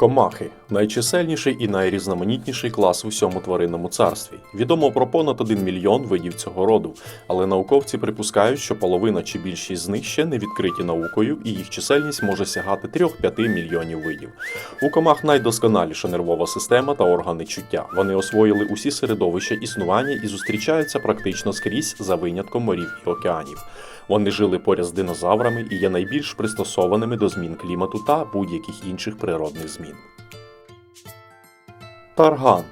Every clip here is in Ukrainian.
Комахи найчисельніший і найрізноманітніший клас у всьому тваринному царстві. Відомо про понад 1 мільйон видів цього роду, але науковці припускають, що половина чи більшість з них ще не відкриті наукою, і їх чисельність може сягати 3-5 мільйонів видів. У комах найдосконаліша нервова система та органи чуття. Вони освоїли усі середовища існування і зустрічаються практично скрізь за винятком морів і океанів. Вони жили поряд з динозаврами і є найбільш пристосованими до змін клімату та будь-яких інших природних змін. Тарган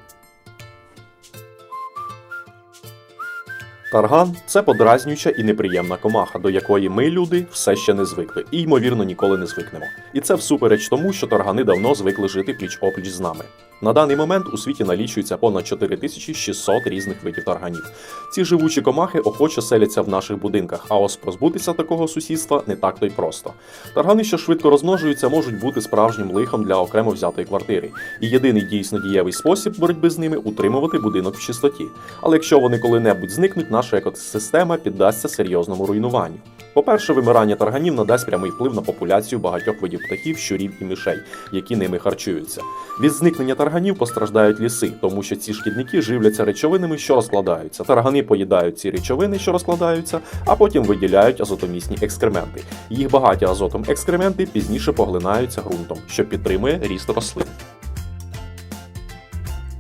Тарган це подразнююча і неприємна комаха, до якої ми, люди, все ще не звикли і, ймовірно, ніколи не звикнемо. І це всупереч тому, що таргани давно звикли жити пліч опліч з нами. На даний момент у світі налічується понад 4600 різних видів тарганів. Ці живучі комахи охоче селяться в наших будинках, а ось позбутися такого сусідства не так то й просто. Таргани, що швидко розмножуються, можуть бути справжнім лихом для окремо взятої квартири. І єдиний дійсно дієвий спосіб боротьби з ними утримувати будинок в чистоті. Але якщо вони коли-небудь зникнуть, наша екосистема піддасться серйозному руйнуванню. По-перше, вимирання тарганів надасть прямий вплив на популяцію багатьох видів птахів, щурів і мишей, які ними харчуються. Від зникнення тарганів постраждають ліси, тому що ці шкідники живляться речовинами, що розкладаються. Таргани поїдають ці речовини, що розкладаються, а потім виділяють азотомісні екскременти. Їх багаті азотом екскременти пізніше поглинаються ґрунтом, що підтримує ріст рослин.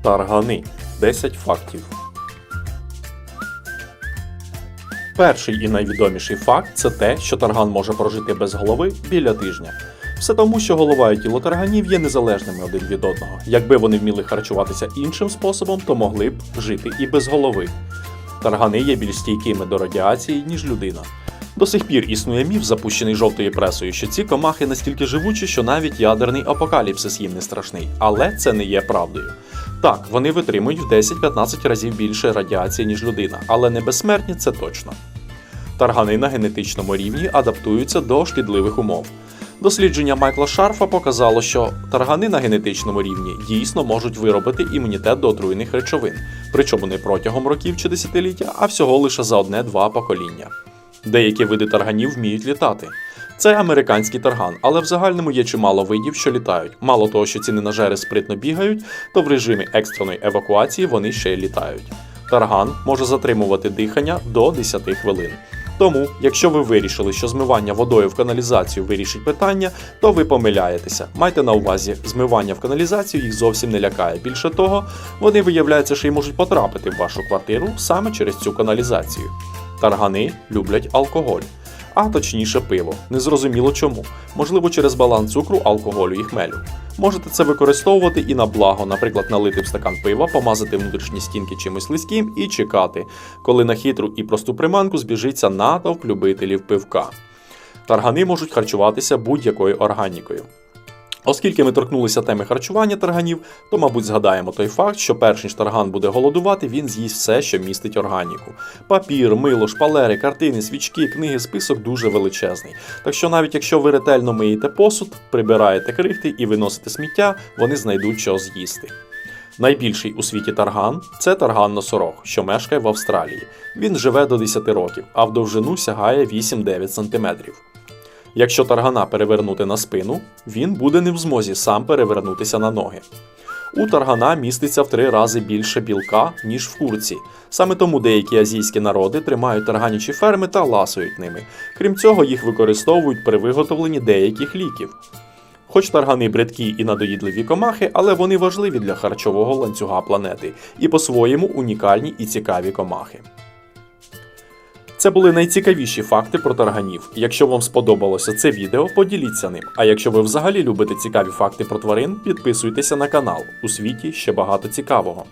Таргани 10 фактів. Перший і найвідоміший факт це те, що тарган може прожити без голови біля тижня. Все тому, що голова і тіло тарганів є незалежними один від одного. Якби вони вміли харчуватися іншим способом, то могли б жити і без голови. Таргани є більш стійкими до радіації, ніж людина. До сих пір існує міф, запущений жовтою пресою, що ці комахи настільки живучі, що навіть ядерний апокаліпсис їм не страшний. Але це не є правдою. Так, вони витримують в 10-15 разів більше радіації, ніж людина, але не безсмертні це точно. Таргани на генетичному рівні адаптуються до шкідливих умов. Дослідження Майкла Шарфа показало, що таргани на генетичному рівні дійсно можуть виробити імунітет до отруйних речовин, причому не протягом років чи десятиліття, а всього лише за одне-два покоління. Деякі види тарганів вміють літати. Це американський тарган, але в загальному є чимало видів, що літають. Мало того, що ці ненажери спритно бігають, то в режимі екстреної евакуації вони ще й літають. Тарган може затримувати дихання до 10 хвилин. Тому, якщо ви вирішили, що змивання водою в каналізацію вирішить питання, то ви помиляєтеся. Майте на увазі, змивання в каналізацію їх зовсім не лякає. Більше того, вони виявляється, що й можуть потрапити в вашу квартиру саме через цю каналізацію. Таргани люблять алкоголь, а точніше пиво. Незрозуміло чому. Можливо, через баланс цукру, алкоголю і хмелю. Можете це використовувати і на благо, наприклад, налити в стакан пива, помазати внутрішні стінки чимось лизьким і чекати, коли на хитру і просту приманку збіжиться натовп любителів пивка. Таргани можуть харчуватися будь-якою органікою. Оскільки ми торкнулися теми харчування тарганів, то, мабуть, згадаємо той факт, що перш ніж тарган буде голодувати, він з'їсть все, що містить органіку. Папір, мило, шпалери, картини, свічки, книги, список дуже величезний. Так що навіть якщо ви ретельно миєте посуд, прибираєте крихти і виносите сміття, вони знайдуть що з'їсти. Найбільший у світі тарган це тарган носорог, що мешкає в Австралії. Він живе до 10 років, а в довжину сягає 8-9 см. Якщо таргана перевернути на спину, він буде не в змозі сам перевернутися на ноги. У таргана міститься в три рази більше білка, ніж в курці. Саме тому деякі азійські народи тримають тарганячі ферми та ласують ними. Крім цього, їх використовують при виготовленні деяких ліків. Хоч таргани бридкі і надоїдливі комахи, але вони важливі для харчового ланцюга планети і по-своєму унікальні і цікаві комахи. Це були найцікавіші факти про тарганів. Якщо вам сподобалося це відео, поділіться ним. А якщо ви взагалі любите цікаві факти про тварин, підписуйтеся на канал. У світі ще багато цікавого.